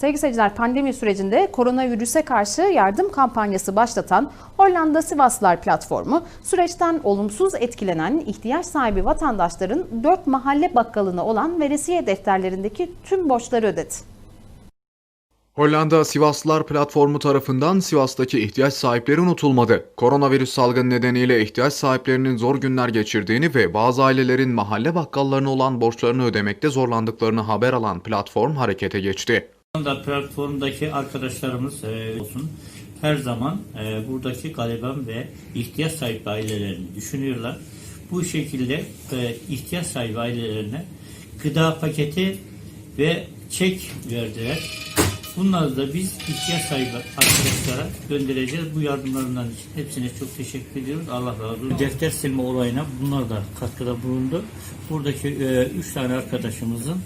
Sevgili seyirciler pandemi sürecinde koronavirüse karşı yardım kampanyası başlatan Hollanda Sivaslılar platformu süreçten olumsuz etkilenen ihtiyaç sahibi vatandaşların 4 mahalle bakkalına olan veresiye defterlerindeki tüm borçları ödedi. Hollanda Sivaslılar platformu tarafından Sivas'taki ihtiyaç sahipleri unutulmadı. Koronavirüs salgını nedeniyle ihtiyaç sahiplerinin zor günler geçirdiğini ve bazı ailelerin mahalle bakkallarına olan borçlarını ödemekte zorlandıklarını haber alan platform harekete geçti. Da platformdaki arkadaşlarımız e, olsun her zaman e, buradaki gariban ve ihtiyaç sahibi ailelerini düşünüyorlar. Bu şekilde e, ihtiyaç sahibi ailelerine gıda paketi ve çek verdiler. Bunları da biz ihtiyaç sahibi arkadaşlara göndereceğiz. Bu yardımlarından için hepsine çok teşekkür ediyoruz. Allah razı olsun. Defter silme olayına bunlar da katkıda bulundu. Buradaki e, üç tane arkadaşımızın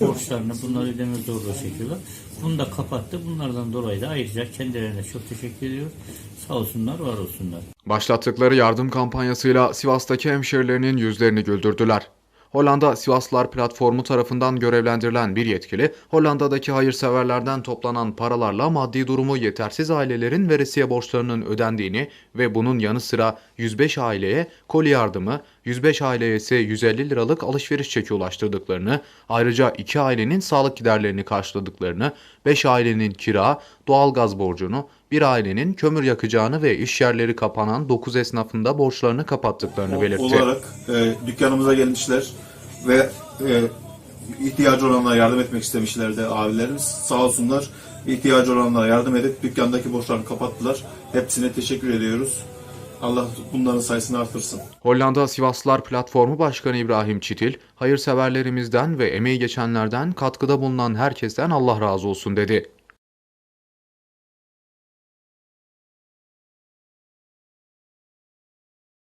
borçlarını bunları ödeme zorluğu çekiyorlar. Bunu da kapattı. Bunlardan dolayı da ayrıca kendilerine çok teşekkür ediyoruz. Sağ olsunlar, var olsunlar. Başlattıkları yardım kampanyasıyla Sivas'taki hemşerilerinin yüzlerini güldürdüler. Hollanda Sivaslılar platformu tarafından görevlendirilen bir yetkili, Hollanda'daki hayırseverlerden toplanan paralarla maddi durumu yetersiz ailelerin veresiye borçlarının ödendiğini ve bunun yanı sıra 105 aileye koli yardımı, 105 aileye ise 150 liralık alışveriş çeki ulaştırdıklarını, ayrıca 2 ailenin sağlık giderlerini karşıladıklarını, 5 ailenin kira, doğalgaz borcunu, bir ailenin kömür yakacağını ve iş yerleri kapanan 9 esnafında borçlarını kapattıklarını belirtti. olarak e, dükkanımıza gelmişler ve e, ihtiyacı olanlara yardım etmek istemişlerdi abilerimiz. Sağ olsunlar ihtiyacı olanlara yardım edip dükkandaki borçlarını kapattılar. Hepsine teşekkür ediyoruz. Allah bunların sayısını artırsın. Hollanda Sivaslılar Platformu Başkanı İbrahim Çitil, hayırseverlerimizden ve emeği geçenlerden katkıda bulunan herkesten Allah razı olsun dedi.